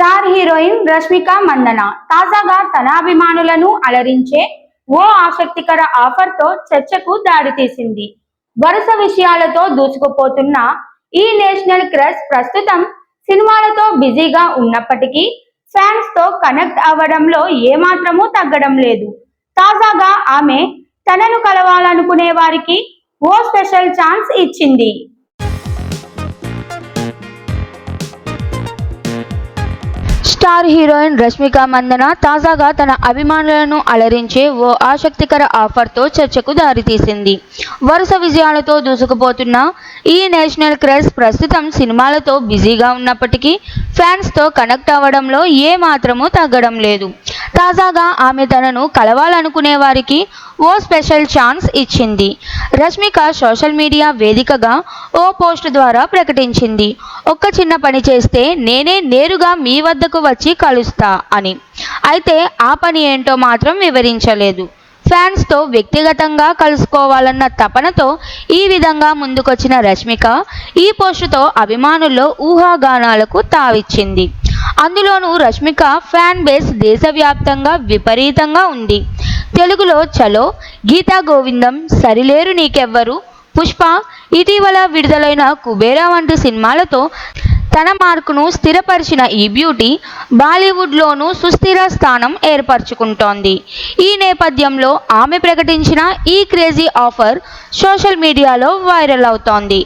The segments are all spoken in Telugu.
Star heroine Rashmika Mandanna. తాజాగా తన అభిమానులను అలరించే ఓ ఆసక్తికర ఆఫర్తో చర్చకు దారితీసింది వరుస విషయాలతో దూసుకుపోతున్న ఈ నేషనల్ క్రష్ ప్రస్తుతం సినిమాలతో బిజీగా ఉన్నప్పటికీ ఫ్యాన్స్తో కనెక్ట్ అవ్వడంలో ఏమాత్రమూ తగ్గడం లేదు. తాజాగా ఆమె తనను కలవాలనుకునే వారికి ఓ స్పెషల్ ఛాన్స్ ఇచ్చింది. స్టార్ హీరోయిన్ రష్మిక మందన తాజాగా తన అభిమానులను అలరించే ఓ ఆసక్తికర ఆఫర్తో చర్చకు దారితీసింది. వరుస విజయాలతో దూసుకుపోతున్న ఈ నేషనల్ క్రేజ్ ప్రస్తుతం సినిమాలతో బిజీగా ఉన్నప్పటికీ ఫ్యాన్స్తో కనెక్ట్ అవ్వడంలో ఏ మాత్రమూ తగ్గడం లేదు. తాజాగా ఆమె తనను కలవాలనుకునే వారికి ఓ స్పెషల్ ఛాన్స్ ఇచ్చింది. రష్మిక సోషల్ మీడియా వేదికగా ఓ పోస్ట్ ద్వారా ప్రకటించింది. ఒక్క చిన్న పని చేస్తే నేనే నేరుగా మీ వద్దకు వచ్చి కలుస్తా అని. అయితే ఆ పని ఏంటో మాత్రం వివరించలేదు. ఫ్యాన్స్తో వ్యక్తిగతంగా కలుసుకోవాలన్న తపనతో ఈ విధంగా ముందుకొచ్చిన రష్మిక ఈ పోస్టుతో అభిమానుల్లో ఊహాగానాలకు తావిచ్చింది. అందులోనూ రష్మిక ఫ్యాన్ బేస్ దేశవ్యాప్తంగా విపరీతంగా ఉంది. తెలుగులో చలో గీతా గోవిందం సరిలేరు నీకెవ్వరు పుష్ప ఇటీవల విడుదలైన కుబేరా వంటి సినిమాలతో తన మార్కును స్థిరపరిచిన ఈ బ్యూటీ బాలీవుడ్లోనూ సుస్థిర స్థానం ఏర్పరచుకుంటోంది. ఈ నేపథ్యంలో ఆమె ప్రకటించిన ఈ క్రేజీ ఆఫర్ సోషల్ మీడియాలో వైరల్ అవుతోంది.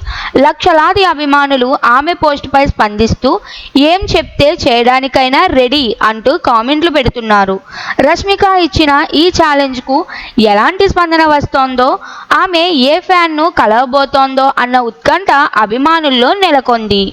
లక్షలాది అభిమానులు ఆమె పోస్ట్పై స్పందిస్తూ ఏం చెప్తే చేయడానికైనా రెడీ అంటూ కామెంట్లు పెడుతున్నారు. రష్మిక ఇచ్చిన ఈ ఛాలెంజ్కు ఎలాంటి స్పందన వస్తోందో ఆమె ఏ ఫ్యాన్ను కలవబోతోందో అన్న ఉత్కంఠ అభిమానుల్లో నెలకొంది.